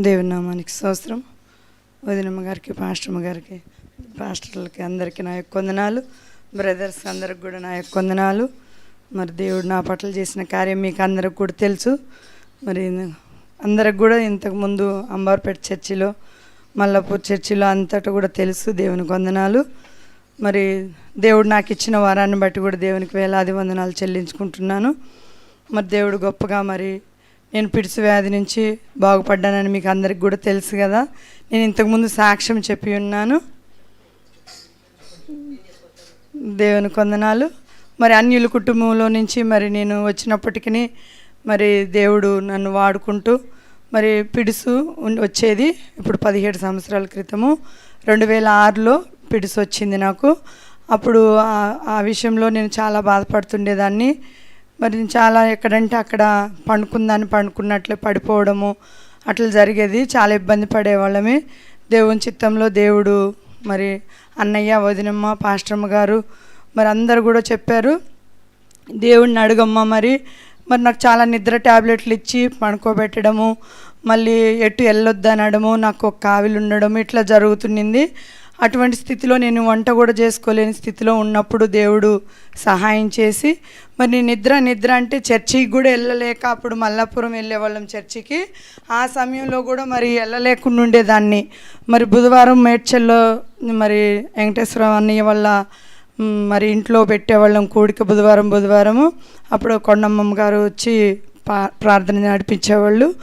దేవుని నామానికి సంవత్సరం వదినమ్మ గారికి పాస్టమ్మ గారికి పాస్టర్లకి అందరికీ నా యొక్క వందనాలు. బ్రదర్స్ అందరికి కూడా నా యొక్క వందనాలు. మరి దేవుడు నా పట్ల చేసిన కార్యం మీకు అందరికి కూడా తెలుసు. మరి అందరికి కూడా ఇంతకుముందు అంబార్పేట చర్చిలో మల్లాపూర్ చర్చిలో అంతటా కూడా తెలుసు దేవునికి వందనాలు. మరి దేవుడు నాకు ఇచ్చిన వారాన్ని బట్టి కూడా దేవునికి వేలాది వందనాలు చెల్లించుకుంటున్నాను. మరి దేవుడు గొప్పగా మరి నేను పిడిసి వ్యాధి నుంచి బాగుపడ్డానని మీకు అందరికి కూడా తెలుసు కదా. నేను ఇంతకుముందు సాక్ష్యం చెప్పి ఉన్నాను. దేవుని కొందనాలు. మరి అన్యుల కుటుంబంలో నుంచి మరి నేను వచ్చినప్పటికీ మరి దేవుడు నన్ను వాడుకుంటూ మరి పిడుసు వచ్చేది ఇప్పుడు పదిహేడు సంవత్సరాల క్రితము. రెండు వేల ఆరులో పిడుసు వచ్చింది నాకు. అప్పుడు ఆ విషయంలో నేను చాలా బాధపడుతుండేదాన్ని. మరి చాలా ఎక్కడంటే అక్కడ పండుకుందాన్ని పండుకున్నట్లే పడిపోవడము అట్లా జరిగేది. చాలా ఇబ్బంది పడేవాళ్ళమే. దేవుని చిత్తంలో దేవుడు మరి అన్నయ్య వదినమ్మ పాస్టర్మ గారు మరి అందరు కూడా చెప్పారు. దేవుడిని అడుగమ్మ మరి. మరి నాకు చాలా నిద్ర ట్యాబ్లెట్లు ఇచ్చి పడుకోబెట్టడము మళ్ళీ ఎటు వెళ్ళొద్దు అనడము నాకు ఒక కావిలు ఉండడం ఇట్లా జరుగుతున్నింది అటువంటి స్థితిలో నేను వంట కూడా చేసుకోలేని స్థితిలో ఉన్నప్పుడు దేవుడు సహాయం చేసి మరి నేను నిద్ర నిద్ర అంటే చర్చికి కూడా వెళ్ళలేక అప్పుడు మల్లాపురం వెళ్ళేవాళ్ళం చర్చికి. ఆ సమయంలో కూడా మరి వెళ్ళలేకుండా ఉండేదాన్ని. మరి బుధవారం మేడ్చల్లో మరి వెంకటేశ్వర అన్నయ్య వల్ల మరి ఇంట్లో పెట్టేవాళ్ళం కూడిక బుధవారం బుధవారము. అప్పుడు కొండమ్మమ్మ గారు వచ్చి ప్రార్థన నడిపించేవాళ్ళు.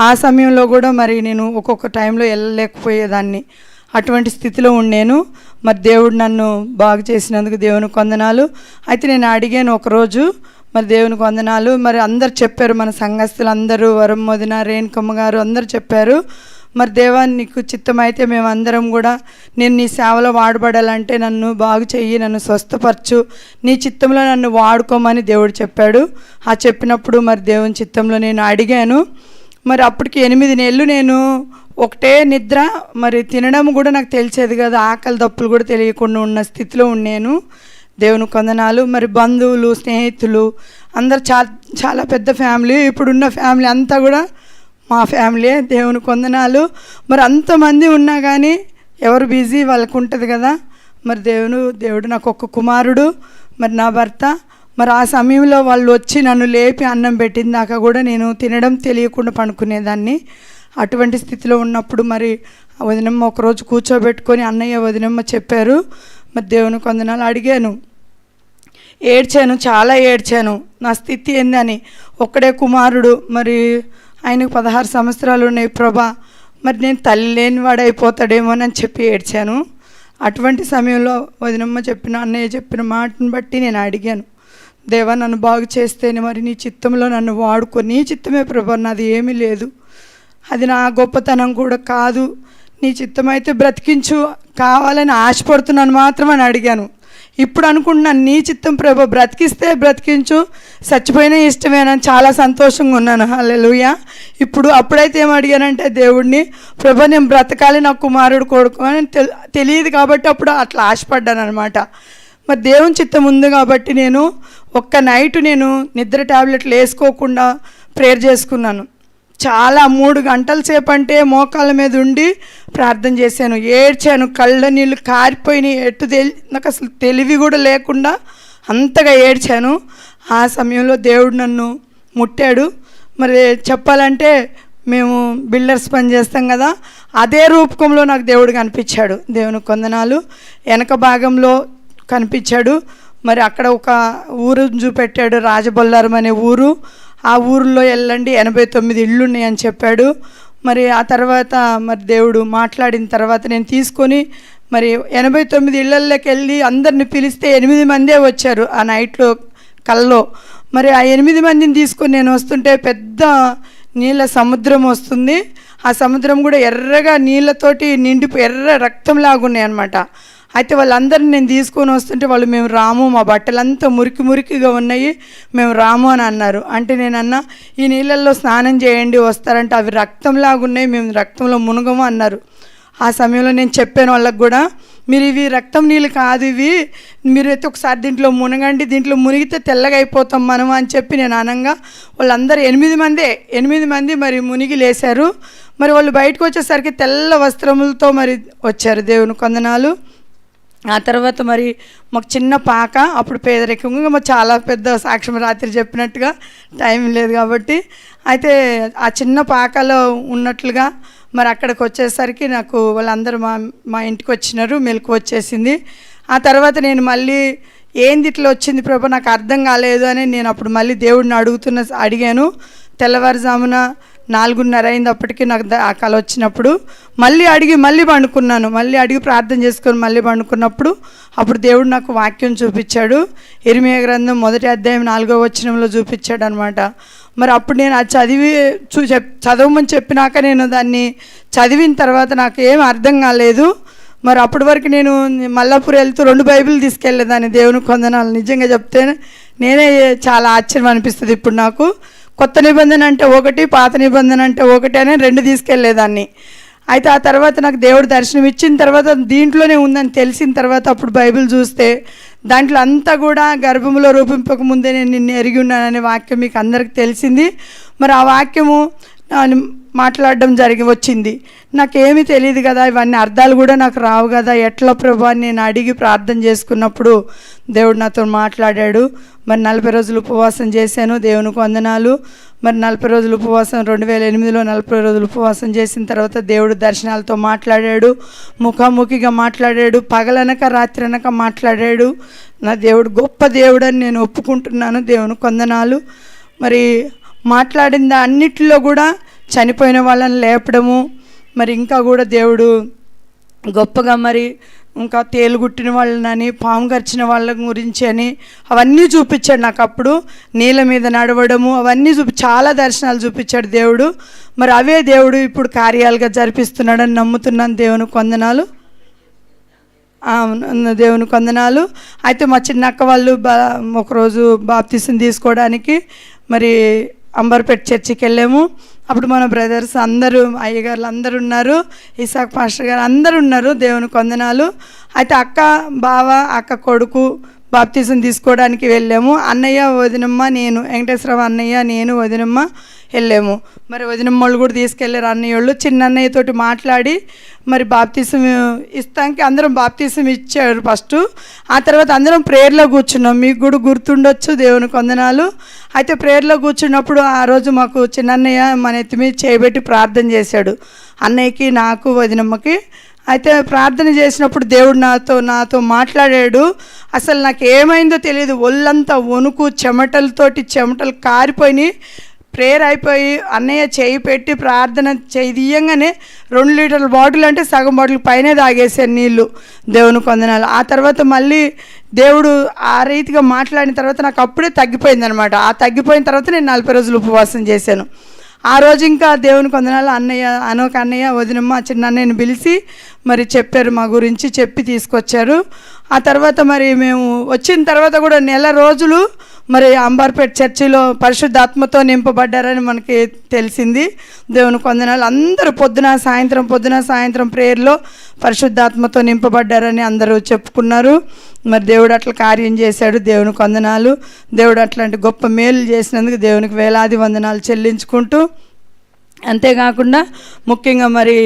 ఆ సమయంలో కూడా మరి నేను ఒక్కొక్క టైంలో వెళ్ళలేకపోయేదాన్ని. అటువంటి స్థితిలో ఉండేను. మరి దేవుడు నన్ను బాగు చేసినందుకు దేవునికి వందనాలు. అయితే నేను అడిగాను ఒకరోజు మరి దేవునికి వందనాలు. మరి అందరు చెప్పారు మన సంఘస్థులు అందరూ వరం మొదిన రేణుకమ్మ గారు అందరు చెప్పారు. మరి దేవా నీకు చిత్తమైతే మేమందరం కూడా నేను నీ సేవలో వాడబడాలంటే నన్ను బాగు చెయ్యి నన్ను స్వస్థపరచు. నీ చిత్తంలో నన్ను వాడుకోమని దేవుడు చెప్పాడు. ఆ చెప్పినప్పుడు మరి దేవుని చిత్తంలో నేను అడిగాను. మరి అప్పటికి ఎనిమిది నెలలు నేను ఒకటే నిద్ర మరి తినడం కూడా నాకు తెలిసేది కదా. ఆకలి దప్పులు కూడా తెలియకుండా ఉన్న స్థితిలో ఉన్నాను. దేవుని కొందనాలు మరి బంధువులు స్నేహితులు అందరు చాలా చాలా పెద్ద ఫ్యామిలీ ఇప్పుడున్న ఫ్యామిలీ అంతా కూడా మా ఫ్యామిలీ దేవుని కొందనాలు. మరి అంతమంది ఉన్నా కానీ ఎవరు బిజీ వాళ్ళకు ఉంటుంది కదా. మరి దేవుడు దేవుడు నాకు ఒక కుమారుడు మరి నా భర్త మరి ఆ సమయంలో వాళ్ళు వచ్చి నన్ను లేపి అన్నం పెట్టిన దాకా కూడా నేను తినడం తెలియకుండా పడుకునేదాన్ని. అటువంటి స్థితిలో ఉన్నప్పుడు మరి ఆ వదినమ్మ ఒకరోజు కూర్చోబెట్టుకొని అన్నయ్య వదినమ్మ చెప్పారు మరి దేవుని కొందనాలు అడిగాను. ఏడ్చాను చాలా ఏడ్చాను. నా స్థితి ఏందని? ఒక్కడే కుమారుడు. మరి ఆయనకు పదహారు సంవత్సరాలు ఉన్నాయి ప్రభా. మరి నేను తల్లి లేని వాడైపోతాడేమోనని చెప్పి ఏడ్చాను. అటువంటి సమయంలో వదినమ్మ చెప్పిన అన్నయ్య చెప్పిన మాటను బట్టి నేను అడిగాను. దేవా నన్ను బాగు చేస్తేనే మరి నీ చిత్తంలో నన్ను వాడుకో. నీ చిత్తమే ప్రభా నాది ఏమీ లేదు. అది నా గొప్పతనం కూడా కాదు. నీ చిత్తమైతే బ్రతికించు. కావాలని ఆశపడుతున్నాను మాత్రం అని అడిగాను. ఇప్పుడు అనుకుంటున్నాను నీ చిత్తం ప్రభు బ్రతికిస్తే బ్రతికించు. చచ్చిపోయినా ఇష్టమేనని చాలా సంతోషంగా ఉన్నాను. హల్లెలూయ. ఇప్పుడు అప్పుడైతే ఏం అడిగానంటే దేవుడిని ప్రభు నేను బ్రతకాలి నా కుమారుడు కొడుకు అని తెలియదు కాబట్టి అప్పుడు అట్లా ఆశపడ్డాను అనమాట మరి దేవుని చిత్తం ఉంది కాబట్టి నేను ఒక్క నైట్ నేను నిద్ర టాబ్లెట్లు వేసుకోకుండా ప్రేయర్ చేసుకున్నాను. చాలా మూడు గంటల సేపు అంటే మోకాళ్ళ మీద ఉండి ప్రార్థన చేశాను. ఏడ్చాను కళ్ళ నీళ్ళు కారిపోయినాయి ఎటు తెలి నాకు అసలు తెలివి కూడా లేకుండా అంతగా ఏడ్చాను. ఆ సమయంలో దేవుడు నన్ను ముట్టాడు. మరి చెప్పాలంటే మేము బిల్డర్స్ పని చేస్తాం కదా అదే రూపకంలో నాకు దేవుడు కనిపించాడు. దేవుని కొందనాలు వెనక భాగంలో కనిపించాడు. మరి అక్కడ ఒక ఊరు చూపెట్టాడు రాజబొల్లారం అనే ఊరు. ఆ ఊరిలో వెళ్ళండి ఎనభై తొమ్మిది ఇళ్ళు ఉన్నాయని చెప్పాడు. మరి ఆ తర్వాత మరి దేవుడు మాట్లాడిన తర్వాత నేను తీసుకొని మరి ఎనభై తొమ్మిది ఇళ్ళల్లోకి వెళ్ళి అందరిని పిలిస్తే ఎనిమిది మందే వచ్చారు ఆ నైట్లో కల్లో. మరి ఆ ఎనిమిది మందిని తీసుకొని నేను వస్తుంటే పెద్ద నీళ్ళ సముద్రం వస్తుంది. ఆ సముద్రం కూడా ఎర్రగా నీళ్ళతోటి నిండిపో ఎర్ర రక్తంలాగా ఉన్నాయి అనమాట అయితే వాళ్ళందరిని నేను తీసుకొని వస్తుంటే వాళ్ళు మేము రాము మా బట్టలంతా మురికి మురికిగా ఉన్నాయి మేము రాము అని అన్నారు. అంటే నేను అన్నా ఈ నీళ్ళల్లో స్నానం చేయండి వస్తారంటే అవి రక్తంలాగా ఉన్నాయి మేము రక్తంలో మునగము అన్నారు. ఆ సమయంలో నేను చెప్పాను వాళ్ళకి కూడా మీరు ఇవి రక్తం నీళ్ళు కాదు ఇవి మీరైతే ఒకసారి దీంట్లో మునగండి దీంట్లో మునిగితే తెల్లగా అయిపోతాం మనం అని చెప్పి నేను అనంగా వాళ్ళందరూ ఎనిమిది మందే ఎనిమిది మంది మరి మునిగి లేశారు. మరి వాళ్ళు బయటకు వచ్చేసరికి తెల్ల వస్త్రములతో మరి వచ్చారు దేవుని కొందనాలు. ఆ తర్వాత మరి మాకు చిన్న పాక అప్పుడు పేదరికంగా మాకు చాలా పెద్ద సాక్ష్యం రాత్రి చెప్పినట్టుగా టైం లేదు కాబట్టి. అయితే ఆ చిన్న పాకలో ఉన్నట్లుగా మరి అక్కడికి వచ్చేసరికి నాకు వాళ్ళందరూ మా మా ఇంటికి వచ్చినారు మెలకు వచ్చేసింది. ఆ తర్వాత నేను మళ్ళీ ఏంది ఇట్లా వచ్చింది ప్రభు నాకు అర్థం కాలేదు అని నేను అప్పుడు మళ్ళీ దేవుడిని అడుగుతున్న అడిగాను. తెల్లవారుజామున నాలుగున్నర అయింది అప్పటికి నాకు ఆ కళ వచ్చినప్పుడు. మళ్ళీ అడిగి మళ్ళీ పండుకున్నాను. మళ్ళీ అడిగి ప్రార్థన చేసుకొని మళ్ళీ పండుకున్నప్పుడు అప్పుడు దేవుడు నాకు వాక్యం చూపించాడు. ఇరిమియ గ్రంథం మొదటి అధ్యాయం నాలుగో వచనంలో చూపించాడు అనమాట మరి అప్పుడు నేను అది చదివి చూ చదవమని చెప్పినాక నేను దాన్ని చదివిన తర్వాత నాకు ఏం అర్థం కాలేదు. మరి అప్పటి వరకు నేను మల్లాపూర్ వెళ్తూ రెండు బైబిల్ తీసుకెళ్ళేదాన్ని దేవుని కొందనాలు. నిజంగా చెప్తే నేనే చాలా ఆశ్చర్యం అనిపిస్తుంది ఇప్పుడు నాకు. కొత్త నిబంధన అంటే ఒకటి పాత నిబంధన అంటే ఒకటి అని రెండు తీసుకెళ్ళేదాన్ని. అయితే ఆ తర్వాత నాకు దేవుడు దర్శనం ఇచ్చిన తర్వాత దీంట్లోనే ఉందని తెలిసిన తర్వాత అప్పుడు బైబిల్ చూస్తే దాంట్లో అంతా కూడా గర్భంలో రూపింపక ముందే నేను నిన్ను ఎరిగి ఉన్నాననే వాక్యం మీకు అందరికి తెలిసింది. మరి ఆ వాక్యము మాట్లాడడం జరిగి వచ్చింది. నాకేమీ తెలియదు కదా ఇవన్నీ అర్థాలు కూడా నాకు రావు కదా. ఎట్లా ప్రభా నేను అడిగి ప్రార్థన చేసుకున్నప్పుడు దేవుడు నాతో మాట్లాడాడు. మరి నలభై రోజులు ఉపవాసం చేశాను దేవునికి వందనాలు. మరి నలభై రోజులు ఉపవాసం రెండు వేల ఎనిమిదిలో నలభై రోజులు ఉపవాసం చేసిన తర్వాత దేవుడు దర్శనాలతో మాట్లాడాడు. ముఖాముఖిగా మాట్లాడాడు. పగలనక రాత్రి అనక మాట్లాడాడు. నా దేవుడు గొప్ప దేవుడు అని నేను ఒప్పుకుంటున్నాను. దేవుని కొందనాలు మరి మాట్లాడిన అన్నిటిలో కూడా చనిపోయిన వాళ్ళని లేపడము. మరి ఇంకా కూడా దేవుడు గొప్పగా మరి ఇంకా తేలుగుట్టిన వాళ్ళని పాము గరిచిన వాళ్ళ గురించి అని అవన్నీ చూపించాడు నాకు అప్పుడు. నీళ్ళ మీద నడవడము అవన్నీ చూపి చాలా దర్శనాలు చూపించాడు దేవుడు. మరి అవే దేవుడు ఇప్పుడు కార్యాలుగా జరిపిస్తున్నాడని నమ్ముతున్నాను దేవుని కొందనాలు. అవును, దేవుని కొందనాలు. అయితే మా చిన్నక్క వాళ్ళు బా ఒకరోజు బాప్తీసం తీసుకోవడానికి మరి అంబర్పేట చర్చికి వెళ్ళాము అప్పుడు మన బ్రదర్స్ అందరూ అయ్యగారులు అందరు ఉన్నారు ఇసాక్ పాస్టర్ గారు అందరు ఉన్నారు దేవుని కొందనాలు. అయితే అక్క బావ అక్క కొడుకు బాప్తీసం తీసుకోవడానికి వెళ్ళాము. అన్నయ్య వదినమ్మ నేను వెంకటేశ్వరరావు అన్నయ్య నేను వదినమ్మ వెళ్ళాము. మరి వదినమ్మ వాళ్ళు కూడా తీసుకెళ్ళారు అన్నయ్యోళ్ళు. చిన్న మాట్లాడి మరి బాప్తీసం ఇస్తానికి అందరం బాప్తీసం ఇచ్చారు ఫస్ట్. ఆ తర్వాత అందరం ప్రేయర్లో కూర్చున్నాం. మీకు కూడా గుర్తుండొచ్చు దేవుని కొందనాలు. అయితే ప్రేయర్లో కూర్చున్నప్పుడు ఆ రోజు మాకు చిన్నన్నయ్య మన ఎత్తి మీద చేయబెట్టి ప్రార్థన చేశాడు. అన్నయ్యకి నాకు వదినమ్మకి. అయితే ప్రార్థన చేసినప్పుడు దేవుడు నాతో నాతో మాట్లాడాడు. అసలు నాకు ఏమైందో తెలియదు ఒళ్ళంతా వణుకు చెమటలతోటి చెమటలు కారిపోయినాయి. ప్రేయర్ అయిపోయి అన్నయ్య చేయి పెట్టి ప్రార్థన చేయి తీయంగానే రెండు లీటర్ల బాటిల్ అంటే సగం బాటిల్ పైనే తాగేసాను నీళ్ళు దేవుని కొందనాలు ఆ తర్వాత మళ్ళీ దేవుడు ఆ రీతిగా మాట్లాడిన తర్వాత నాకు అప్పుడే తగ్గిపోయింది అనమాట ఆ తగ్గిపోయిన తర్వాత నేను నలభై రోజులు ఉపవాసం చేశాను. ఆ రోజు ఇంకా దేవుని కొందనాలు అన్నయ్య అనోక అన్నయ్య వదినమ్మ చిన్న అన్నయ్యని పిలిచి మరి చెప్పారు మా గురించి చెప్పి తీసుకొచ్చారు. ఆ తర్వాత మరి మేము వచ్చిన తర్వాత కూడా నెల రోజులు మరి అంబర్పేట చర్చిలో పరిశుద్ధాత్మతో నింపబడ్డారని మనకి తెలిసింది. దేవుని కొందనాలు అందరూ పొద్దున సాయంత్రం పొద్దున సాయంత్రం ప్రేయర్లో పరిశుద్ధాత్మతో నింపబడ్డారని అందరూ చెప్పుకున్నారు. మరి దేవుడు అట్లా కార్యం చేశాడు దేవుని కొందనాలు. దేవుడు అట్లాంటి గొప్ప మేలు చేసినందుకు దేవునికి వేలాది వందనాలు చెల్లించుకుంటూ అంతేకాకుండా ముఖ్యంగా మరి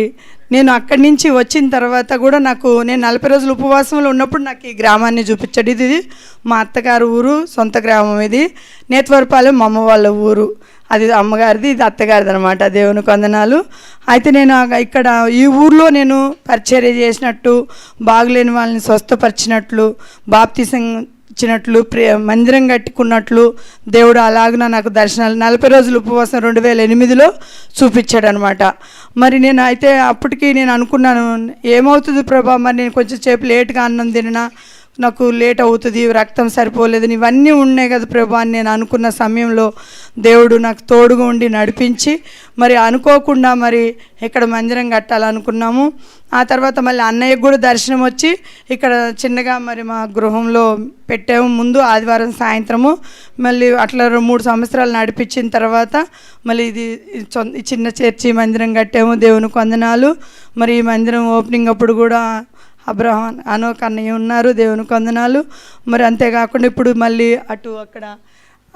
నేను అక్కడి నుంచి వచ్చిన తర్వాత కూడా నాకు నేను నలభై రోజులు ఉపవాసంలో ఉన్నప్పుడు నాకు ఈ గ్రామాన్ని చూపించాడు. ఇది మా అత్తగారు ఊరు సొంత గ్రామం ఇది. నేత్వరపాలెం మా అమ్మ వాళ్ళ ఊరు. అది అమ్మగారిది ఇది అత్తగారిది అనమాట దేవుని కొందనాలు. అయితే నేను ఇక్కడ ఈ ఊర్లో నేను పరిచర్య చేసినట్టు బాగులేని వాళ్ళని స్వస్థపరిచినట్లు బాప్తిసం ఇచ్చినట్లు ప్రే మందిరం కట్టుకున్నట్లు దేవుడు అలాగున నాకు దర్శనాలు నలభై రోజులు ఉపవాసం రెండు వేల ఎనిమిదిలో చూపించాడనమాట. మరి నేను అయితే అప్పటికి నేను అనుకున్నాను ఏమవుతుంది ప్రభా? మరి నేను కొంచెం సేపు లేట్గా అన్నం తిన్నా నాకు లేట్ అవుతుంది రక్తం సరిపోలేదు ఇవన్నీ ఉన్నాయి కదా ప్రభా అని నేను అనుకున్న సమయంలో దేవుడు నాకు తోడుగా ఉండి నడిపించి మరి అనుకోకుండా మరి ఇక్కడ మందిరం కట్టాలనుకున్నాము. ఆ తర్వాత మళ్ళీ అన్నయ్యకు కూడా దర్శనం వచ్చి ఇక్కడ చిన్నగా మరి మా గృహంలో పెట్టాము. ముందు ఆదివారం సాయంత్రము మళ్ళీ అట్లా రెండు మూడు సంవత్సరాలు నడిపించిన తర్వాత మళ్ళీ ఇది చిన్న చర్చి మందిరం కట్టాము దేవునికి వందనాలు. మరి ఈ మందిరం ఓపెనింగ్ అప్పుడు కూడా అబ్రహాన్ అనోక్ అన్నయ్య ఉన్నారు దేవుని కొందనాలు మరి అంతేకాకుండా ఇప్పుడు మళ్ళీ అటు అక్కడ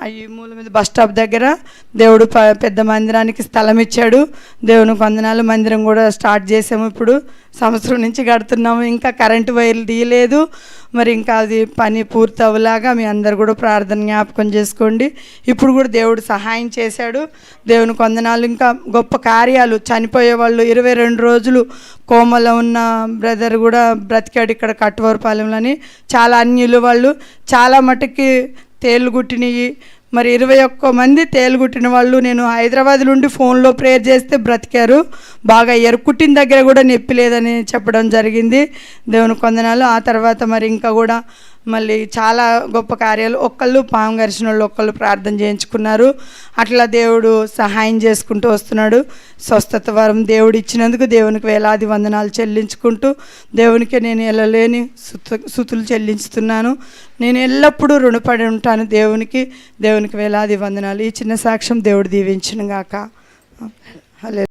అవి మూల మీద బస్ స్టాప్ దగ్గర దేవుడు ప పెద్ద మందిరానికి స్థలం ఇచ్చాడు. దేవుని కొందనాలు మందిరం కూడా స్టార్ట్ చేసాము ఇప్పుడు. సంవత్సరం నుంచి కడుతున్నాము ఇంకా కరెంటు వైర్లు తీయలేదు. మరి ఇంకా అది పని పూర్తి అవ్వలాగా మీ అందరు కూడా ప్రార్థన జ్ఞాపకం చేసుకోండి. ఇప్పుడు కూడా దేవుడు సహాయం చేశాడు. దేవుని కొందనాలు ఇంకా గొప్ప కార్యాలు. చనిపోయే వాళ్ళు ఇరవై రెండు రోజులు కోమలో ఉన్న బ్రదర్ కూడా బ్రతికాడు ఇక్కడ కట్టువరపాలెంలోని. చాలా అన్యులు వాళ్ళు. చాలా మటుకి తేలుగుట్టినవి మరి ఇరవై ఒక్క మంది తేలుగుట్టిన వాళ్ళు నేను హైదరాబాద్ నుండి ఫోన్లో ప్రేయర్ చేస్తే బ్రతికారు. బాగా అయ్యారు. కుట్టిన దగ్గర కూడా నొప్పి లేదని చెప్పడం జరిగింది. దేవుని కొందనాలు. ఆ తర్వాత మరి ఇంకా కూడా మళ్ళీ చాలా గొప్ప కార్యాలు. ఒక్కళ్ళు పాము గరిచిన వాళ్ళు ఒక్కళ్ళు ప్రార్థన చేయించుకున్నారు. అట్లా దేవుడు సహాయం చేసుకుంటూ వస్తున్నాడు. స్వస్థత వరం దేవుడు ఇచ్చినందుకు దేవునికి వేలాది వందనాలు చెల్లించుకుంటూ దేవునికి నేను వెళ్ళలేని సుతు సుతులు చెల్లించుతున్నాను. నేను ఎల్లప్పుడూ రుణపడి ఉంటాను దేవునికి. దేవునికి వేలాది వందనాలు. ఈ చిన్న సాక్ష్యం దేవుడు దీవించినగాక